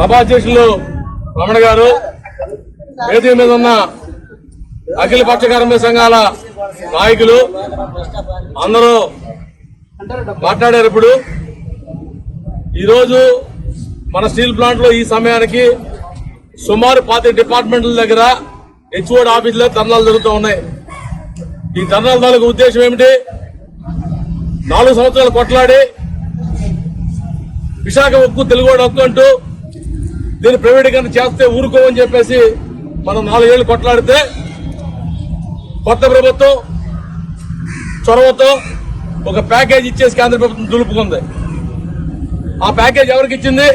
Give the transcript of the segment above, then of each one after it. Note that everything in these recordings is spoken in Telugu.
సభాధ్యక్షులు రమణ గారు వేదిక మీద ఉన్న అఖిల పక్ష కార్మిక సంఘాల నాయకులు అందరూ మాట్లాడారు ఇప్పుడు. ఈరోజు మన స్టీల్ ప్లాంట్లో ఈ సమయానికి సుమారు పాతి డిపార్ట్మెంట్ల దగ్గర హెచ్ఓడి ఆఫీసులో ధర్నాలు జరుగుతూ ఉన్నాయి. ఈ ధర్నాల తాలూకు ఉద్దేశం ఏమిటి? నాలుగు సంవత్సరాలు కొట్లాడి విశాఖ ఉక్కు తెలుగువాడు హక్కు అంటూ దీన్ని ప్రైవేటీకరణ చేస్తే ఊరుకోమని చెప్పేసి మనం నాలుగేళ్ళు కొట్లాడితే కొత్త ప్రభుత్వం చొరవతో ఒక ప్యాకేజ్ ఇచ్చేసి కేంద్ర ప్రభుత్వం దులుపుకుంది. ఆ ప్యాకేజ్ ఎవరికి ఇచ్చింది?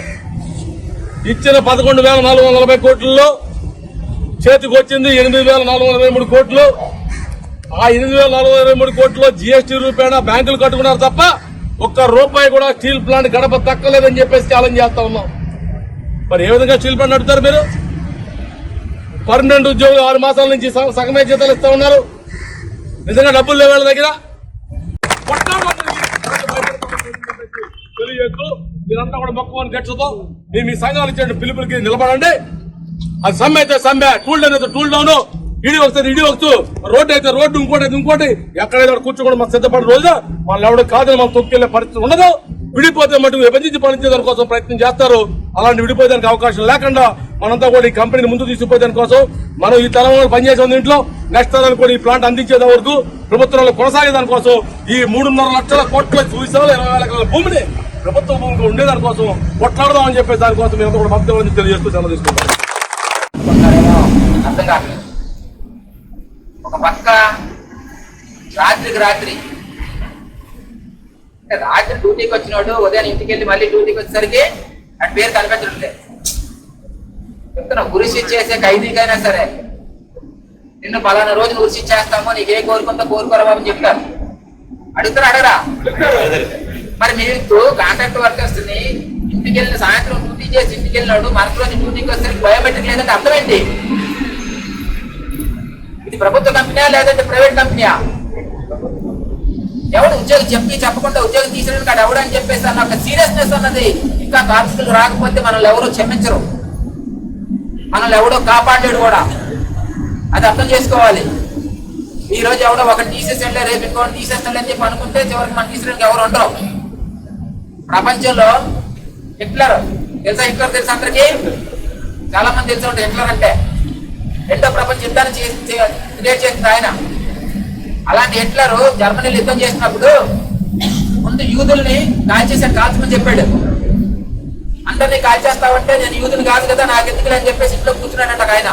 ఇచ్చిన పదకొండు వేల నాలుగు వందల నలభై కోట్లలో చేతికి వచ్చింది ఎనిమిది వేల నాలుగు వందల ఇరవై మూడు కోట్లు. ఆ ఎనిమిది వేల నాలుగు వందల ఇరవై మూడు కోట్లు జిఎస్టీ రూపేణా బ్యాంకులు కట్టుకున్నారు తప్ప ఒక్క రూపాయి కూడా స్టీల్ ప్లాంట్ గడప తక్కలేదని చెప్పేసి ఛాలెంజ్ చేస్తా ఉన్నాం. మరి ఏ విధంగా స్టీల్ ప్లాంట్ నడుపుతారు మీరు? పర్మనెంట్ ఉద్యోగులు ఆరు మాసాల నుంచి సగమే జీతాలు ఇస్తా ఉన్నారు. నిజంగా డబ్బులు లేవు వాళ్ళ దగ్గర? మీరంతా కూడా మొక్కమని గట్లతో మేము మీ సంఘాలు ఇచ్చే పిలుపులకి నిలబడండి. అది సమ్మె అయితే సమ్మె టూల్ డౌన్ అయితే టూల్ డౌన్ ఇడి వస్తుంది ఇడి వస్తూ రోడ్డు అయితే రోడ్డు ఇంకోటి అయితే ఇంకోటి. ఎక్కడైతే కూర్చోకుండా మాకు సిద్ధపడిన రోజు వాళ్ళు ఎవడు కాదని మనం తొక్కెళ్ళే పరిస్థితి ఉండదు. విడిపోతే మటుకు విభజించి పనిచేయడానికి కోసం ప్రయత్నం చేస్తారు. అలాంటి విడిపోయేదానికి అవకాశం లేకుండా మనంతా కూడా ఈ కంపెనీని ముందు తీసుకుపోయేదాని కోసం మనం ఈ తరంలో పనిచేసే ఇంట్లో నెక్స్ట్ తరానికి కూడా ఈ ప్లాంట్ అందించేది వరకు ప్రభుత్వంలో కొనసాగేదాని కోసం ఈ మూడున్నర లక్షల కోట్ల చూసాలు ఇరవై వేల ఎకరాల భూమిని ప్రభుత్వ భూమికి ఉండేదాని కోసం కొట్లాడదామని చెప్పేసి దానికోసం మేము కూడా మద్దతు తెలియజేస్తూ సెలవు తీసుకుంటాం ఒక పక్క రాత్రికి రాత్రి రాత్రి డ్యూటీకి వచ్చినోడు ఉదయం ఇంటికి వెళ్ళి మళ్ళీ డ్యూటీకి వచ్చేసరికి అటు పేరు కనిపించడం లేదు చెప్తున్నా గురిసి చేసే ఖైదీకైనా సరే నిన్ను పలానా రోజు గురిసి చేస్తాము నీకే కోరుకుంటా కోరుకుందో కోరుకోరా బాబు అని చెప్తారు. అడుగుతారా అడగరా? మరి మీకు కాంట్రాక్ట్ వర్కర్స్ని ఇంటికి వెళ్ళిన సాయంత్రం డ్యూటీ చేసి ఇంటికి వెళ్ళినాడు మరొక రోజు డ్యూటీకి వచ్చేసరికి బయోమెట్రిక్ లేదంటే అర్థం ఏంటి? ఇది ప్రభుత్వ కంపెనీయా లేదంటే ప్రైవేట్ కంపెనీయా ఎవడు ఉద్యోగం చెప్పి చెప్పకుండా ఉద్యోగం తీసేయడానికి కాదు ఎవడని చెప్పేసి అన్న ఒక సీరియస్నెస్ అన్నది ఇంకా కార్మికులు రాకపోతే మనల్ని ఎవరు క్షమించరు. మనల్ని ఎవడో కాపాడలేడు కూడా. అది అర్థం చేసుకోవాలి. ఈ రోజు ఎవడో ఒకటి తీసేసేళ్ళే రేపు ఇంకోటి తీసేస్తాడు అని చెప్పి అనుకుంటే చివరికి మనం తీసేయడానికి ఎవరు ఉండరు. ప్రపంచంలో హిట్లర్ తెలుసా హిట్లర్ తెలుసా అందరికి? చాలా మంది తెలుసు హిట్లర్ అంటే? రెండో ప్రపంచ యుద్ధాన్ని క్రియేట్ చేసింది ఆయన. అలాంటి హిట్లర్ జర్మనీలు యుద్ధం చేసినప్పుడు ముందు యూదుల్ని కాల్చేసాడు కాల్చమని చెప్పాడు. అందరినీ కాల్చేస్తావంటే నేను యూదుని కాదు కదా నాకు ఎందుకు అని చెప్పేసి ఇంట్లో కూర్చున్నాడట ఆయన.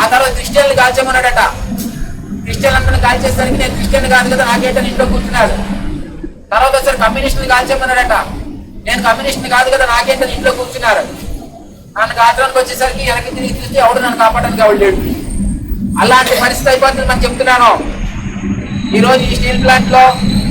ఆ తర్వాత క్రిస్టియన్లు కాల్చేమన్నాడట. క్రిస్టియన్ అందరిని కాల్చేసరికి నేను క్రిస్టియన్ కాదు కదా నాకేటని ఇంట్లో కూర్చున్నాడు. తర్వాత వచ్చారు కమ్యూనిస్టుని కాల్చేమన్నాడట. నేను కమ్యూనిస్ట్ని కాదు కదా నాకేంటని ఇంట్లో కూర్చున్నారు. నన్ను కాల్చడానికి వచ్చేసరికి వెనక్కి తిరిగి చూస్తే ఎవడు నన్ను కాపాడడానికి ఎవడు లేడు. అలాంటి పరిస్థితి అయిపోతుంది మనం చెప్తున్నాను. ఈ రోజు ఈ స్టీల్ ప్లాంట్లో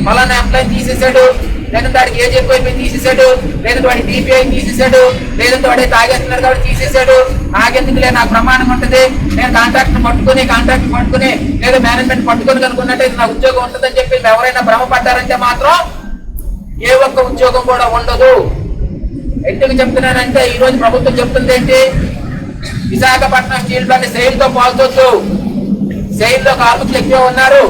మళ్ళా ఎంప్లాయి తీసేసాడు లేదంటే వాడికి ఏజ్ ఎక్కువైపోయి తీసేసాడు లేదంటే వాడి డిపిఐ తీసేసాడు లేదంటే వాడే తాగేస్తున్నాడు కాబట్టి తీసేసాడు నాకెందుకులే నాకు ప్రమాణం ఉంటుంది. నేను కాంట్రాక్ట్ పట్టుకుని కాంట్రాక్ట్ పట్టుకుని లేదా మేనేజ్మెంట్ పట్టుకుని కనుకున్నట్టయితే నా ఉద్యోగం ఉంటుందని చెప్పి ఎవరైనా భ్రమపడ్డారంటే మాత్రం ఏ ఒక్క ఉద్యోగం కూడా ఉండదు. ఎందుకు చెప్తున్నానంటే ఈ రోజు ప్రభుత్వం చెప్తుంది ఏంటి విశాఖపట్నం స్టీల్ ప్లాంట్ సెయిల్తో పోల్చొద్దు. సెయిల్లో కార్మికులు ఎక్కువ ఉన్నారు.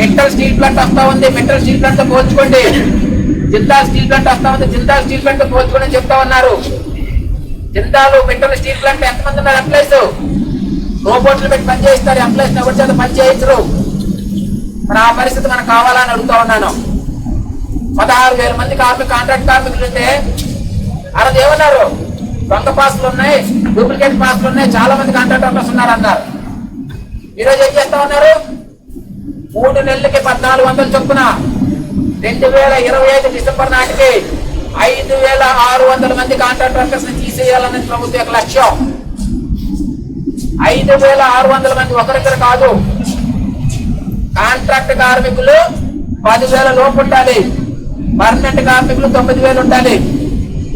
మెటల్ స్టీల్ ప్లాంట్ వస్తా ఉంది. మెటల్ స్టీల్ ప్లాంట్తో పోల్చుకోండి. జిందా స్టీల్ ప్లాంట్ వస్తా ఉంది. జిందా స్టీల్ ప్లాంట్తో పోల్చుకోండి చెప్తా ఉన్నారు. జిందాలు మెటల్ స్టీల్ ప్లాంట్ ఎంతమంది ఉన్నారు? ఎంప్లాయీస్ రోబోట్లు పెట్టి పని చేయిస్తారు. ఎంప్లాయీస్ ఎవరి చేత పని చేయించరు? మరి ఆ పరిస్థితి మనకు కావాలని అడుగుతా ఉన్నాను. పదహారు వేల మంది కార్మిక కాంట్రాక్ట్ కార్మికులు ఉంటే అలా ఏమన్నారు దొంగ పాసులు ఉన్నాయి డూప్లికేట్ పాసులు ఉన్నాయి చాలా మంది కాంట్రాక్టర్స్ ఉన్నారు అన్నారు. ఈరోజు ఏం చేస్తా ఉన్నారు? మూడు నెలలకి పద్నాలుగు వందలు చొప్పున రెండు వేల ఇరవై ఐదు డిసెంబర్ నాటికి ఐదు వేల ఆరు వందల మంది కాంట్రాక్ట్ వర్కర్స్ని తీసేయాలన్నది ప్రభుత్వం యొక్క లక్ష్యం. ఐదు వేల ఆరు వందల మంది ఒకరిద్దరు కాదు కాంట్రాక్ట్ కార్మికులు పదివేల లోపు ఉండాలి పర్మనెంట్ కార్మికులు తొమ్మిది వేలు ఉండాలి.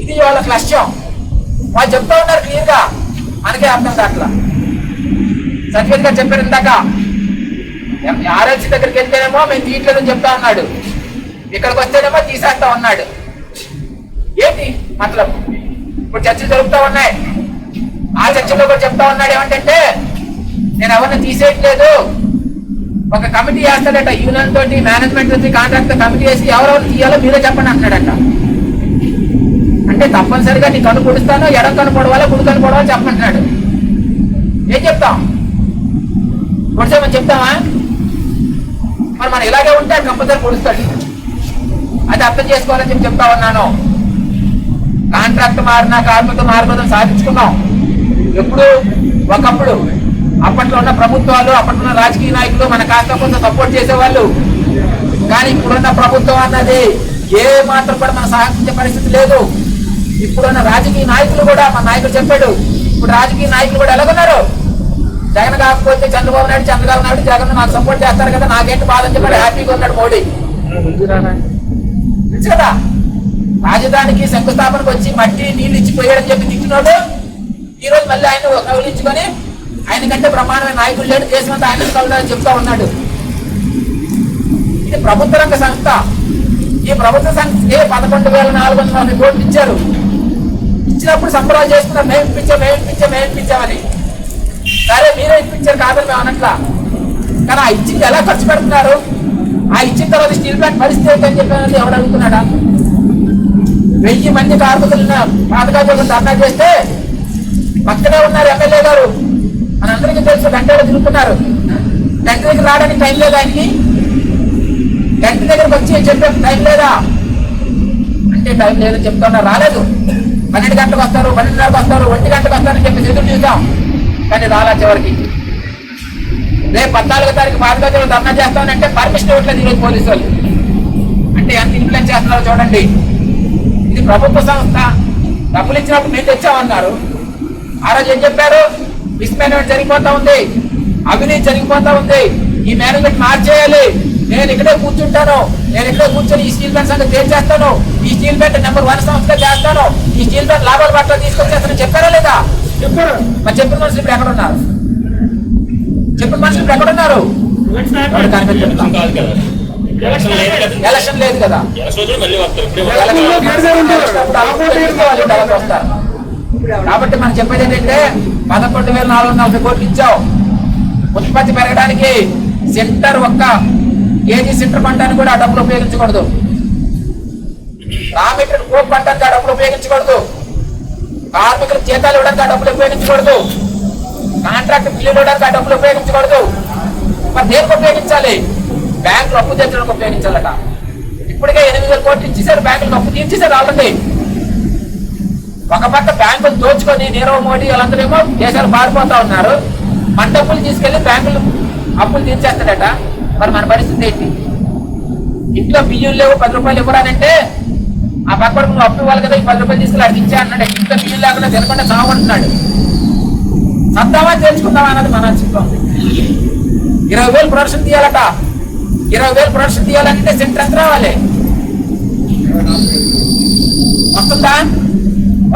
ఇది వాళ్ళకి లక్ష్యం. వాళ్ళు చెప్తా ఉన్నారు క్లియర్గా మనకే అర్థం కాట్లా సర్టిఫికేట్ గారు చెప్పారు ఇందాక. ఆర్ఎల్సీ దగ్గరికి వెళ్తేనేమో మేము తీయట్లేదని చెప్తా ఉన్నాడు ఇక్కడికి వస్తేనేమో తీసేస్తా ఉన్నాడు. ఏంటి మతలం ఇప్పుడు చర్చలు జరుగుతూ ఉన్నాయి. ఆ చర్చలో కూడా చెప్తా ఉన్నాడు ఏమంటే నేను ఎవరిని తీసేయట్లేదు. ఒక కమిటీ వేస్తాడట యూనియన్ తోటి మేనేజ్మెంట్ తోటి కాంట్రాక్ట్ కమిటీ వేసి ఎవరెవరు తీయాలో మీరే చెప్పండి అంటున్నాడట అంటే తప్పనిసరిగా నీ కను పొడుస్తాను ఎడం కను పొడవాలా కుడి కను పొడవాలో చెప్పమంటున్నాడు. ఏం చెప్తాం? పొడిచామని చెప్తామా మరి మనం ఇలాగే ఉంటే కంపల్సరీ పొడుస్తాడు. అది అర్థం చేసుకోవాలని చెప్పి చెప్తా ఉన్నాను. కాంట్రాక్ట్ మారినా కార్మిక మార్గం సాధించుకున్నాం ఎప్పుడు ఒకప్పుడు అప్పట్లో ఉన్న ప్రభుత్వాలు అప్పట్లో ఉన్న రాజకీయ నాయకులు మన కాస్త కొంత సపోర్ట్ చేసేవాళ్ళు. కానీ ఇప్పుడున్న ప్రభుత్వం అన్నది ఏ మాత్రం కూడా మన సహకరించే పరిస్థితి లేదు. ఇప్పుడున్న రాజకీయ నాయకులు కూడా మా నాయకుడు చెప్పాడు ఇప్పుడు రాజకీయ నాయకులు కూడా ఎలాగున్నారు? జగన్ కాకపోతే చంద్రబాబు నాయుడు చంద్రబాబు నాయుడు జగన్ నాకు సపోర్ట్ చేస్తారు కదా నాకేంటి బాధ అని చెప్పాడు హ్యాపీగా ఉన్నాడు మోడీ. తెలుసు కదా? రాజధానికి శంకుస్థాపనకు వచ్చి మట్టి నీళ్ళు ఇచ్చిపోయాడని చెప్పి తిట్టినోడు ఈ రోజు మళ్ళీ ఆయన కౌలించుకొని ఆయన కంటే ప్రమాణమైన నాయకులు లేడు దేశమంతా ఆయన కౌలని చెప్తా ఉన్నాడు. ఇది ప్రభుత్వ రంగ సంస్థ. ఈ ప్రభుత్వ సంస్థ పదకొండు వేల నాలుగు వందల కోట్లు ఇచ్చారు. ఇచ్చినప్పుడు సంబరాలు చేసుకున్నాం మేము ఇప్పించాం మేము ఇప్పించాం మేము ఇప్పించామని సరే మీరే ఇప్పించారు కాదని మేము అనట్లా. కానీ ఆ ఇచ్చింది ఎలా ఖర్చు పెడుతున్నారు? ఆ ఇచ్చిన తర్వాత స్టీల్ ప్లాంట్ పరిస్థితి ఏంటని చెప్పానని ఎవడు అడుగుతున్నాడా? వెయ్యి మంది కార్మికులు పాతకాజులు ధర్నా చేస్తే పక్కనే ఉన్నారు ఎమ్మెల్యే గారు. మనందరికీ తెలుసు గంటలో తిరుగుతున్నారు. టెంట్ దగ్గర రావడానికి టైం లేదా ఆయనకి? టెంట్ దగ్గరకు వచ్చి చెప్పే టైం లేదా? అంటే టైం లేదని చెప్తున్నా రాలేదు. పన్నెండు గంటలకు వస్తారు పన్నెండున్నరకు వస్తారు ఒంటి గంటకు వస్తారని చెప్పి ఎదురు చూద్దాం కానీ రాలా చివరికి. రేపు పద్నాలుగో తారీఖు పాతకాజులు ధర్నా చేస్తానంటే పర్మిషన్ ఇవ్వట్లేదు ఈరోజు పోలీసు వాళ్ళు. అంటే ఎంత ఇన్ఫ్లుయెన్స్ చేస్తున్నారో చూడండి. ఇది ప్రభుత్వ సంస్థ. డబ్బులు ఇచ్చినప్పుడు మేము తెచ్చామన్నారు. ఆ రోజు ఏం చెప్పారు? మిస్మేనేజ్మెంట్ జరిగిపోతా ఉంది. అవినీతి జరిగిపోతా ఉంది. ఈ మేనేజ్మెంట్ మార్చేయాలి. నేను ఇక్కడే కూర్చుంటాను. నేను ఇక్కడే కూర్చొని ఈ స్టీల్ ప్లాంట్ సంగతి తేల్చేస్తాను ఈ స్టీల్ ప్లాంట్ నెంబర్ వన్ సంస్థ చేస్తాను? ఈ స్టీల్ ప్లాంట్ లాభాల పట్ల తీసుకొచ్చేస్తాను చెప్పారా లేదా? చెప్పారు? మరి చెప్పిన మనుషులు ఇప్పుడు ఎక్కడ ఉన్నారు? చెప్పిన మనుషులు ఇప్పుడు ఎక్కడ ఉన్నారు? ఎలక్షన్ లేదు కదా. ఎలక్షన్ లేదు కదా. ఎలక్షన్ రోజులు మళ్ళీ వస్తారు. ఇప్పుడే కాబట్టి మనం చెప్పేది ఏంటంటే పదకొండు వేల నాలుగు వందల నలభై కోట్లు ఇచ్చావు. ఉత్పత్తి పెరగడానికి సెంటర్ ఒక్క కేజీ సెంటర్ పంటాన్ని కూడా ఆ డబ్బులు ఉపయోగించకూడదు. రా మెటీరియల్ కోప్ పంటకి ఆ డబ్బులు ఉపయోగించకూడదు. కార్మికులకు జీతాలు ఇవ్వడానికి ఆ డబ్బులు ఉపయోగించకూడదు. కాంట్రాక్ట్ బిల్లు ఇవ్వడానికి ఆ డబ్బులు ఉపయోగించకూడదు. మరి దేనికి ఉపయోగించాలి? బ్యాంకులు అప్పు తెచ్చడానికి ఉపయోగించాలట. ఇప్పటికే ఎనిమిది వేల కోట్లు ఇచ్చేసారు బ్యాంకులకు అప్పు తీర్చేసారు ఆల్రెడీ. ఒక పక్క బ్యాంకులు దోచుకొని నీరవ్ మోడీ వాళ్ళందరేమో దేశాలు పారిపోతా ఉన్నారు. మన డబ్బులు తీసుకెళ్ళి బ్యాంకులు అప్పులు తీర్చేస్తాడట మరి మన పరిస్థితి ఏంటి? ఇంట్లో బియ్యం లేవు పది రూపాయలు ఇవ్వరానంటే ఆ పక్కన నువ్వు అప్పు ఇవ్వాలి కదా ఈ పది రూపాయలు తీసుకుని అడిగి ఇచ్చా అన్నాడు. ఇంట్లో బియ్యం లేకుండా తినకుండా సాగుంటున్నాడు సత్తావా తెలుసుకుందామా అన్నది మన చిత్రం ఇరవై వేలు ప్రొడక్షన్ తీయాలట. ఇరవై వేలు ప్రొడక్షన్ తీయాలంటే సెంటర్ ఎంత రావాలి. వస్తుందా?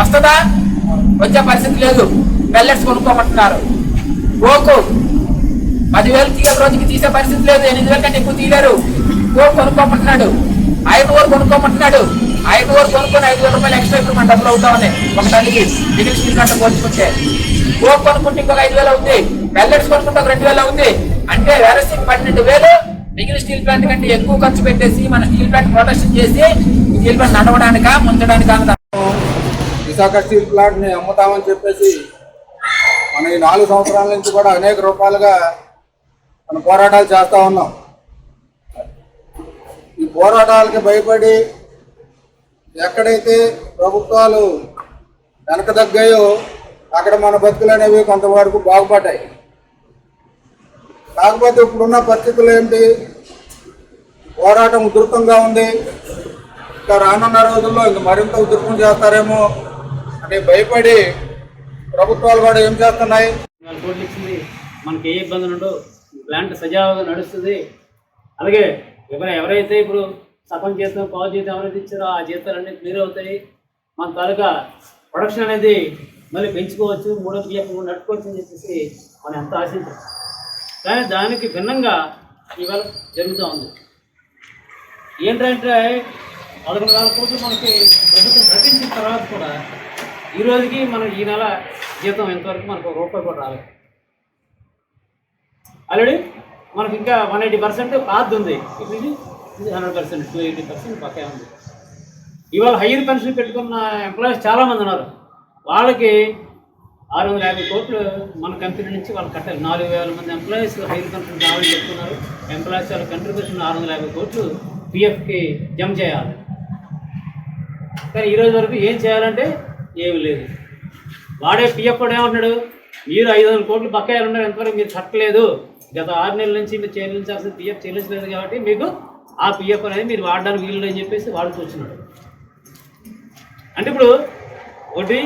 వస్తుందా? వచ్చే పరిస్థితి లేదు. పెల్లెట్స్ కొనుక్కోమంటున్నారు. కోకు పదివేలు తీగల రోజుకి తీసే పరిస్థితి లేదు. ఎనిమిది వేల కంటే ఎక్కువ తీయలేరు. కోక్ కొనుక్కోమంటున్నాడు. ఐదు ఓరు కొనుక్కోమంటున్నాడు. ఐదు ఓరు కొనుక్కొని ఐదు వేల రూపాయలు ఎక్స్ట్రా ఇప్పుడు మన డబ్బులు అవుతామని ఒక టన్నుకి మిగిలిన స్టీల్ గంట పోల్చుకుంటే. కోక్ కొనుక్కుంటే ఇంకొక ఐదు వేలు అవుతుంది పెల్లెట్స్ కొనుక్కుంటే ఒక రెండు వేలు అవుతుంది అంటే వెరసి పన్నెండు వేలు మిగిలిన స్టీల్ ప్లాంట్ కంటే ఎక్కువ ఖర్చు పెట్టేసి మన స్టీల్ ప్లాంట్ ప్రొటెక్షన్ చేసి స్టీల్ ప్లాంట్ నడవడానిక ముంచడానిక విశాఖ స్టీల్ ప్లాంట్ని అమ్ముతామని చెప్పేసి మన ఈ నాలుగు సంవత్సరాల నుంచి కూడా అనేక రూపాయలుగా మన పోరాటాలు చేస్తూ ఉన్నాం. ఈ పోరాటాలకి భయపడి ఎక్కడైతే ప్రభుత్వాలు వెనక తగ్గాయో అక్కడ మన బతుకులు అనేవి కొంతవరకు బాగుపడ్డాయి. కాకపోతే ఇప్పుడున్న పరిస్థితులు ఏంటి? పోరాటం ఉధృతంగా ఉంది. ఇంకా రానున్న రోజుల్లో ఇంక మరింత ఉధృతం చేస్తారేమో అని భయపడి ప్రభుత్వాలు కూడా ఏం చేస్తున్నాయి? మనకి ఏ ఇబ్బందులు ఉండవు. ప్లాంట్ సజావుగా నడుస్తుంది. అలాగే ఎవరు ఎవరైతే ఇప్పుడు సగం జీతం పావు జీతం ఎవరైతే ఇచ్చారో ఆ జీతాలన్నీ క్లియర్ అవుతాయి. మన తాలూకా ప్రొడక్షన్ అనేది మళ్ళీ పెంచుకోవచ్చు. మూడో పిఎఫ్ నడుపుకోవచ్చు అని చెప్పేసి మనం ఎంత ఆశించాం. కానీ దానికి భిన్నంగా ఇవాళ జరుగుతూ ఉంది. ఏంటంటే పదకొండు వేల కోట్లు మనకి ప్రభుత్వం ప్రకటించిన తర్వాత కూడా ఈ రోజుకి మనం ఈ నెల జీతం ఎంతవరకు మనకు ఒక రూపాయి కూడా రాలేదు. ఆల్రెడీ మనకి ఇంకా వన్ ఎయిటీ పర్సెంట్ పాత్ ఉంది. ఇది ఇది hundred percent to eighty percent పక్కే ఉంది. ఇవాళ హైయర్ పెన్షన్ పెట్టుకున్న ఎంప్లాయీస్ చాలామంది ఉన్నారు. వాళ్ళకి ఆరు వందల యాభై కోట్లు మన కంపెనీ నుంచి వాళ్ళు కట్టాలి. నాలుగు వేల మంది ఎంప్లాయీస్ హైర్ పెన్షన్ కావాలని చెప్తున్నారు. ఎంప్లాయీస్ వాళ్ళ కంట్రిబ్యూషన్ ఆరు వందల యాభై కోట్లు పిఎఫ్కి జమ చేయాలి. కానీ ఈరోజు వరకు ఏం చేయాలంటే ఏమి లేదు. వాడే పిఎఫ్ కూడా ఏమంటున్నాడు? మీరు ఐదు వందల కోట్లు బకాయిలు ఉన్నారు. ఎంతవరకు మీరు కట్టలేదు? గత ఆరు నెలల నుంచి మీరు చెల్లించాల్సిన పిఎఫ్ చెల్లించలేదు కాబట్టి మీకు ఆ పిఎఫ్ అనేది మీరు వాడడానికి వీలు అని చెప్పేసి వాడుతూ వచ్చినాడు. అంటే ఇప్పుడు ఒకటి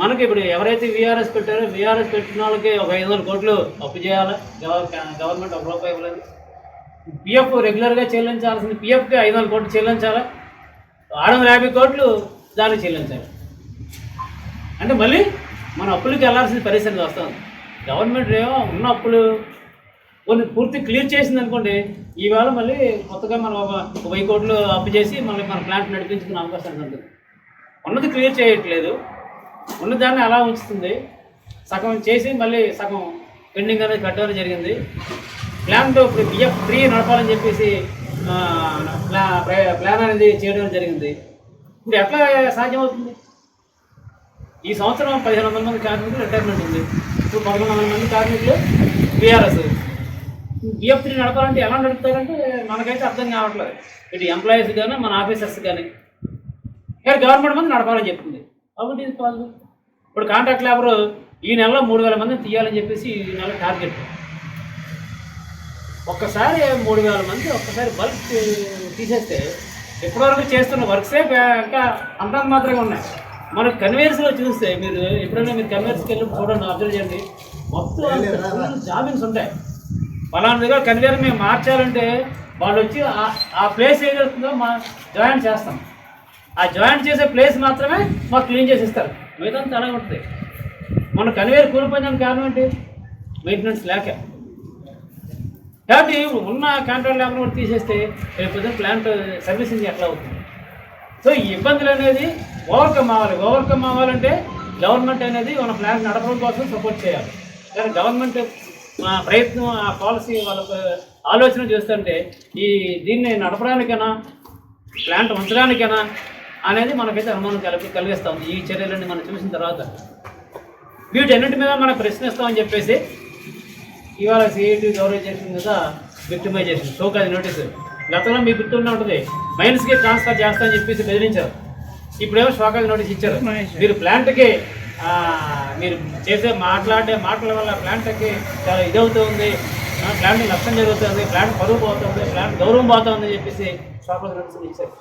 మనకి ఇప్పుడు ఎవరైతే విఆర్ఎస్ పెట్టారో విఆర్ఎస్ పెట్టిన వాళ్ళకి ఒక ఐదు వందల కోట్లు అప్పు చేయాలి? గవర్నమెంట్ ఒక రూపాయి ఇవ్వలేదు. పిఎఫ్ రెగ్యులర్గా చెల్లించాల్సిన పిఎఫ్కి ఐదు వందల కోట్లు చెల్లించాలి? ఆరు వందల యాభై కోట్లు దానికి చెల్లించాలి. అంటే మళ్ళీ మన అప్పులకి వెళ్ళాల్సిన పరిస్థితి వస్తుంది. గవర్నమెంట్ ఏమో ఉన్న అప్పులు కొన్ని పూర్తి క్లియర్ చేసింది అనుకోండి ఈవేళ మళ్ళీ కొత్తగా మనం ఒక వెయ్యి కోట్లు అప్పు చేసి మళ్ళీ మన ప్లాంట్ నడిపించుకునే అవకాశం ఉంటుంది. ఉన్నది క్లియర్ చేయట్లేదు. ఉన్నదాన్ని అలా ఉంచుతుంది. సగం చేసి మళ్ళీ సగం పెండింగ్ అనేది కట్టడం జరిగింది. ప్లాన్ ఇప్పుడు బిఎఫ్ త్రీ నడపాలని చెప్పేసి ప్లాన్ అనేది చేయడం జరిగింది. ఇప్పుడు ఎట్లా సాధ్యమవుతుంది? ఈ సంవత్సరం పదిహేను వందల మంది కార్మికులు రిటైర్మెంట్ ఉంది. ఇప్పుడు పదకొండు వందల మంది కార్మికులు బీఆర్ఎస్ బిఎఫ్ త్రీ నడపాలంటే ఎలా నడుపుతారంటే మనకైతే అర్థం కావట్లేదు. ఇటు ఎంప్లాయీస్ కానీ మన ఆఫీసర్స్ కానీ కానీ గవర్నమెంట్ మంది నడపాలని చెప్తుంది కాబట్టి ఇది పాసిబుల్ ఇప్పుడు కాంట్రాక్ట్ లేబర్ ఈ నెలలో మూడు వేల మందిని తీయాలని చెప్పేసి ఈ నెల టార్గెట్ ఒక్కసారి మూడు వేల మంది ఒక్కసారి బల్క్ తీసేస్తే ఇప్పటివరకు చేస్తున్న వర్క్సే ఇంకా అంతంత మాత్రంగా ఉన్నాయి. మనకు కన్వేయర్స్లో చూస్తే మీరు ఎప్పుడైనా మీరు కన్వేయర్స్కి వెళ్ళి చూడండి అబ్జర్వ్ చేయండి. మొత్తం జాబిన్స్ ఉంటాయి. పలానా దగ్గర కన్వేయర్ మేము మార్చాలంటే వాళ్ళు వచ్చి ఆ- ప్లేస్ ఏదైతుందో మా జాయిన్ చేస్తాం. ఆ జాయిన్ చేసే ప్లేస్ మాత్రమే మాకు క్లీన్ చేసి ఇస్తారు. మిగతా అలాగే ఉంటుంది. మన కన్వేయర్ కూలిపోయిన కారణం ఏంటి? మెయింటెనెన్స్ లేక. కాబట్టి ఉన్న కాంట్రాక్ట్ లేబర్ కూడా తీసేస్తే రేపు పొద్దున ప్లాంట్ సర్వీసింగ్ ఎట్లా అవుతుంది? సో ఈ ఇబ్బందులు అనేది ఓవర్కమ్ అవ్వాలి. ఓవర్కమ్ అవ్వాలంటే గవర్నమెంట్ అనేది మన ప్లాంట్ నడపడం కోసం సపోర్ట్ చేయాలి. కానీ గవర్నమెంట్ ఆ ప్రయత్నం ఆ పాలసీ వాళ్ళకు ఆలోచన చేస్తుంటే ఈ దీన్ని నడపడానికైనా ప్లాంట్ ఉంచడానికైనా అనేది మనకైతే అనుమానం కలిగి కలిగిస్తూ ఉంది ఈ చర్యలన్నీ మనం చూసిన తర్వాత. వీటన్నిటి మీద మనం ప్రశ్నిస్తామని చెప్పేసి ఇవాళ సిఐటి గౌరవ చేసిన మీద విక్టిమైజేషన్ షోకాజ్ నోటీసు. గతంలో మీకు గుర్తుండే ఉంటుంది. మైనస్కి ట్రాన్స్ఫర్ చేస్తామని చెప్పేసి బెదిరించారు. ఇప్పుడేమో షోకాజ్ నోటీస్ ఇచ్చారు. మీరు ప్లాంట్కి మీరు చేసే మాట్లాడే మాటల వల్ల ప్లాంట్కి చాలా ఇదవుతుంది. ఆ, ప్లాంట్ నష్టం జరుగుతుంది. ప్లాంట్ పరువు పోతుంది. ప్లాంట్ గౌరవం పోతుంది అని చెప్పేసి షోకాజ్ ఇచ్చారు.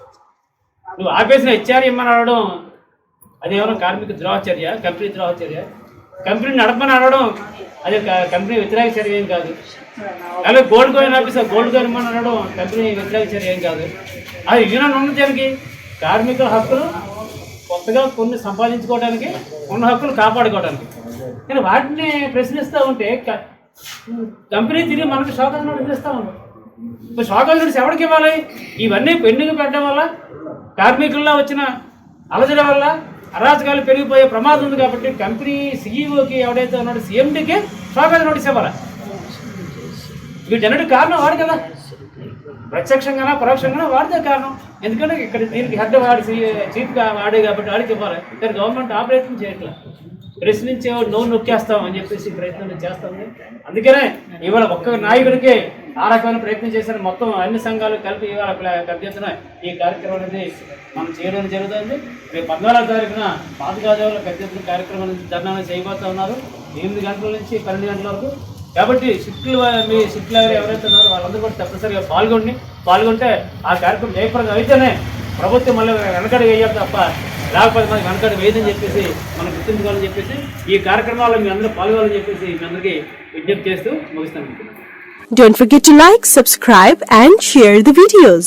నువ్వు ఆఫీస్లో ఇచ్చారు ఇమ్మని అడగడం అది ఎవరో? కార్మిక ద్రోహచర్య కంపెనీ ద్రోహచర్య. కంపెనీ నడపని అడగడం అది కంపెనీ వ్యతిరేక చర్య ఏం కాదు. అలాగే gold coin officer gold coin ఇమ్మని అనడం కంపెనీ వ్యతిరేక చర్య ఏం కాదు. అది యూనియన్ ఉన్నది దానికి? కార్మికుల హక్కులు కొత్తగా కొన్ని సంపాదించుకోవడానికి ఉన్న హక్కులు కాపాడుకోవడానికి. కానీ వాటిని ప్రశ్నిస్తూ ఉంటే కంపెనీ తిరిగి మనకు షాకాజ్ నోటీస్ ఇస్తా ఇప్పుడు షాకాజ్ నోటీస్ ఎవరికి ఇవ్వాలి? ఇవన్నీ పెండింగ్ పెట్టడం వల్ల కార్మికుల్లో వచ్చిన అలజడి వల్ల అరాచకాలు పెరిగిపోయే ప్రమాదం ఉంది కాబట్టి కంపెనీ సీఈఓకి ఎవడైతే ఉన్నాడో సీఎండీకి షాకాజ్ నోటీస్ ఇవ్వాలి? వీటన్నిటి కారణం వాడు కదా. ప్రత్యక్షంగానా పరోక్షంగానా వాడితే కారణం. ఎందుకంటే ఇక్కడ దీనికి హెడ్ వాడి చీఫ్గా వాడే కాబట్టి వాడికి ఇవ్వాలి. ఇక్కడ గవర్నమెంట్ ఆ ప్రయత్నం చేయట్లేదు ప్రశ్నించే నో నొక్కేస్తాం అని చెప్పేసి ప్రయత్నం చేస్తుంది అందుకనే ఇవాళ ఒక్క నాయకుడికి ఆ రకమైన ప్రయత్నం చేశారు మొత్తం అన్ని సంఘాలు కలిపి ఇవాళ ప్ల- పెద్ద ఎత్తున ఈ కార్యక్రమం అనేది మనం చేయడం జరుగుతుంది. రేపు పద్నాలుగో తారీఖున పాతగాజావులో పెద్ద ఎత్తున కార్యక్రమం అనేది ధర్నా చేయబోతా ఉన్నారు. ఎనిమిది గంటల నుంచి పన్నెండు గంటల వరకు కాబట్టి సిక్కులు మీ సిక్కులు ఎవరైతే ఉన్నారో వాళ్ళందరూ కూడా తప్పనిసరిగా పాల్గొని పాల్గొంటే ఆ కార్యక్రమం జయప్రదం అయితేనే ప్రభుత్వం మళ్ళీ వెనకడి వేయాలి తప్ప లేకపోతే మనకి వెనకడి వేయదని చెప్పేసి మనం గుర్తించుకోవాలని చెప్పేసి ఈ కార్యక్రమాల్లో మీ అందరూ పాల్గొనాలని చెప్పేసి మీ అందరికీ విజ్ఞప్తి చేస్తూ ముగిస్తాను Don't forget to like, subscribe and share the videos.